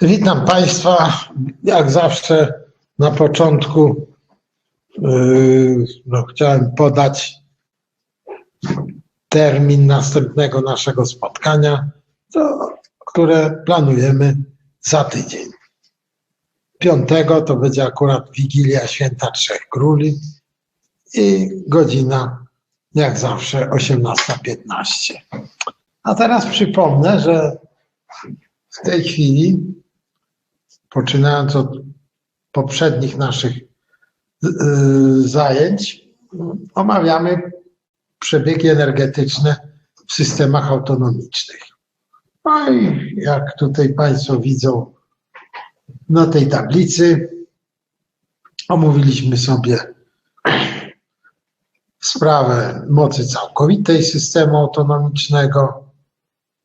Witam Państwa. Jak zawsze na początku yy, no, chciałem podać termin następnego naszego spotkania, to, które planujemy za tydzień. Piątego to będzie akurat Wigilia Święta Trzech Króli i godzina jak zawsze 18.15. A teraz przypomnę, że w tej chwili, poczynając od poprzednich naszych yy, zajęć, omawiamy przebiegi energetyczne w systemach autonomicznych. No i jak tutaj Państwo widzą na tej tablicy, omówiliśmy sobie sprawę mocy całkowitej systemu autonomicznego,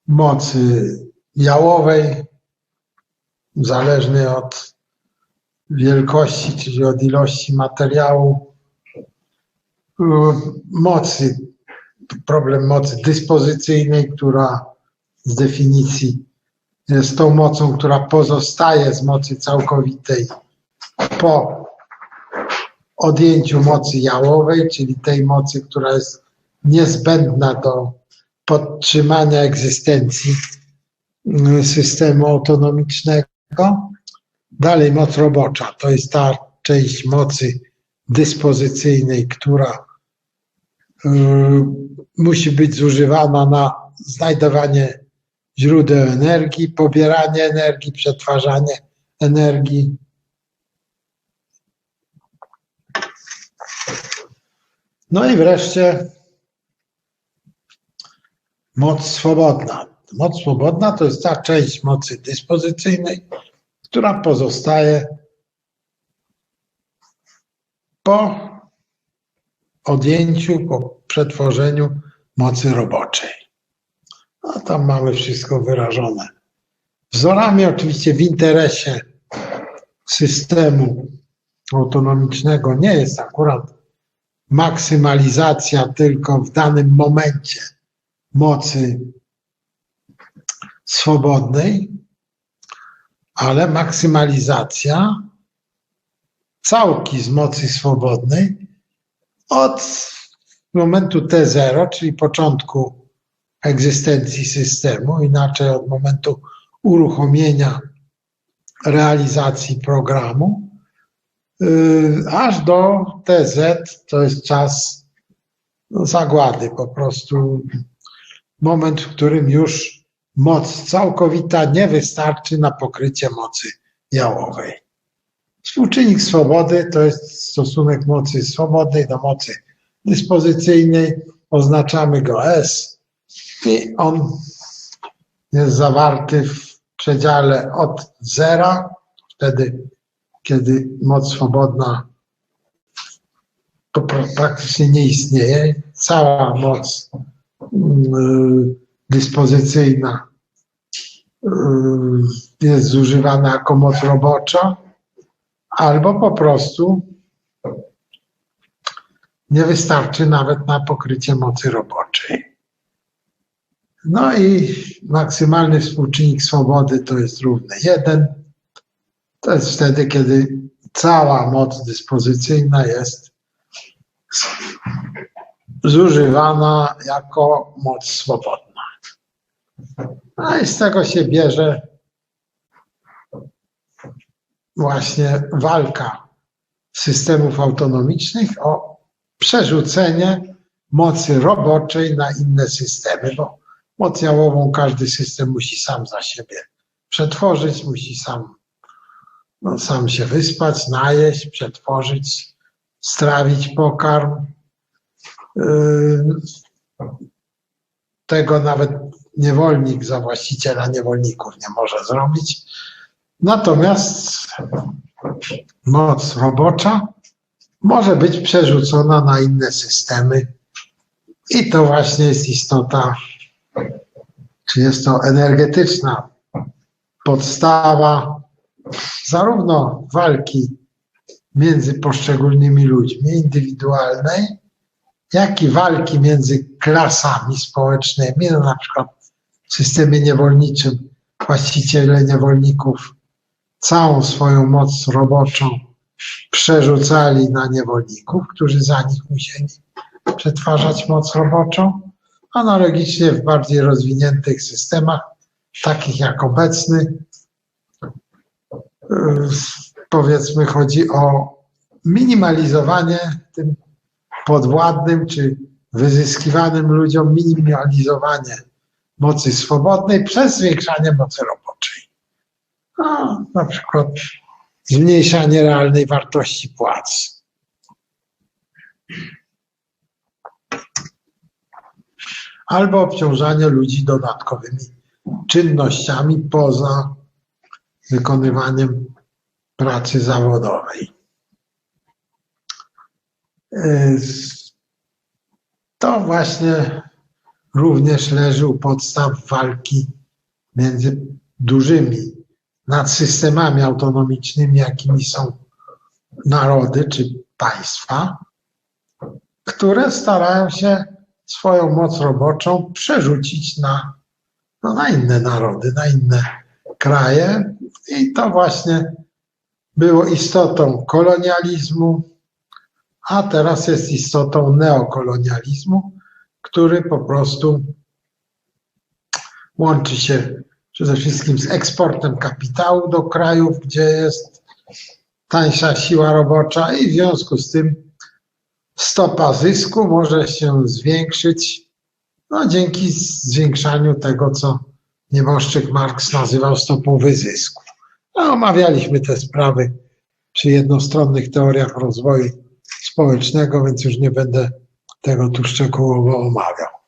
mocy jałowej, zależnej od wielkości, czyli od ilości materiału, mocy, problem mocy dyspozycyjnej, która z definicji jest tą mocą, która pozostaje z mocy całkowitej po odjęciu mocy jałowej, czyli tej mocy, która jest niezbędna do podtrzymania egzystencji systemu autonomicznego. Dalej moc robocza, to jest ta część mocy dyspozycyjnej, która y, musi być zużywana na znajdowanie źródeł energii, pobieranie energii, przetwarzanie energii. No i wreszcie moc swobodna. Moc swobodna to jest ta część mocy dyspozycyjnej, która pozostaje po odjęciu, po przetworzeniu mocy roboczej. No tam mamy wszystko wyrażone. Wzorami oczywiście w interesie systemu autonomicznego nie jest akurat maksymalizacja tylko w danym momencie mocy swobodnej, ale maksymalizacja całki z mocy swobodnej od momentu T0, czyli początku egzystencji systemu, inaczej od momentu uruchomienia realizacji programu, yy, aż do TZ, to jest czas zagłady, po prostu moment, w którym już moc całkowita nie wystarczy na pokrycie mocy jałowej. Współczynnik swobody to jest stosunek mocy swobodnej do mocy dyspozycyjnej. Oznaczamy go S i on jest zawarty w przedziale od zera, wtedy kiedy moc swobodna praktycznie nie istnieje. Cała moc yy, dyspozycyjna yy, jest zużywana jako moc robocza, albo po prostu nie wystarczy nawet na pokrycie mocy roboczej. No i maksymalny współczynnik swobody to jest równy 1. To jest wtedy, kiedy cała moc dyspozycyjna jest zużywana jako moc swobodna. No i z tego się bierze właśnie walka systemów autonomicznych o przerzucenie mocy roboczej na inne systemy, bo moc jałową każdy system musi sam za siebie przetworzyć, musi sam, no, sam się wyspać, najeść, przetworzyć, strawić pokarm. Yy, tego nawet niewolnik za właściciela niewolników nie może zrobić. Natomiast moc robocza może być przerzucona na inne systemy i to właśnie jest istota, czy jest to energetyczna podstawa zarówno walki między poszczególnymi ludźmi indywidualnej, jak i walki między klasami społecznymi, no na przykład systemie niewolniczym właściciele niewolników całą swoją moc roboczą przerzucali na niewolników, którzy za nich musieli przetwarzać moc roboczą. Analogicznie w bardziej rozwiniętych systemach, takich jak obecny, yy, powiedzmy, chodzi o minimalizowanie tym podwładnym czy wyzyskiwanym ludziom, minimalizowanie mocy swobodnej przez zwiększanie mocy roboczej. No, na przykład zmniejszanie realnej wartości płac. Albo obciążanie ludzi dodatkowymi czynnościami poza wykonywaniem pracy zawodowej. Yy, To właśnie również leży u podstaw walki między dużymi nadsystemami autonomicznymi, jakimi są narody czy państwa, które starają się swoją moc roboczą przerzucić na, no, na inne narody, na inne kraje. I to właśnie było istotą kolonializmu, a teraz jest istotą neokolonializmu, który po prostu łączy się przede wszystkim z eksportem kapitału do krajów, gdzie jest tańsza siła robocza i w związku z tym stopa zysku może się zwiększyć no, dzięki zwiększaniu tego, co nieboszczyk Marx nazywał stopą wyzysku. No, omawialiśmy te sprawy przy jednostronnych teoriach rozwoju społecznego, więc już nie będę tego tu szczegółowo omawiał.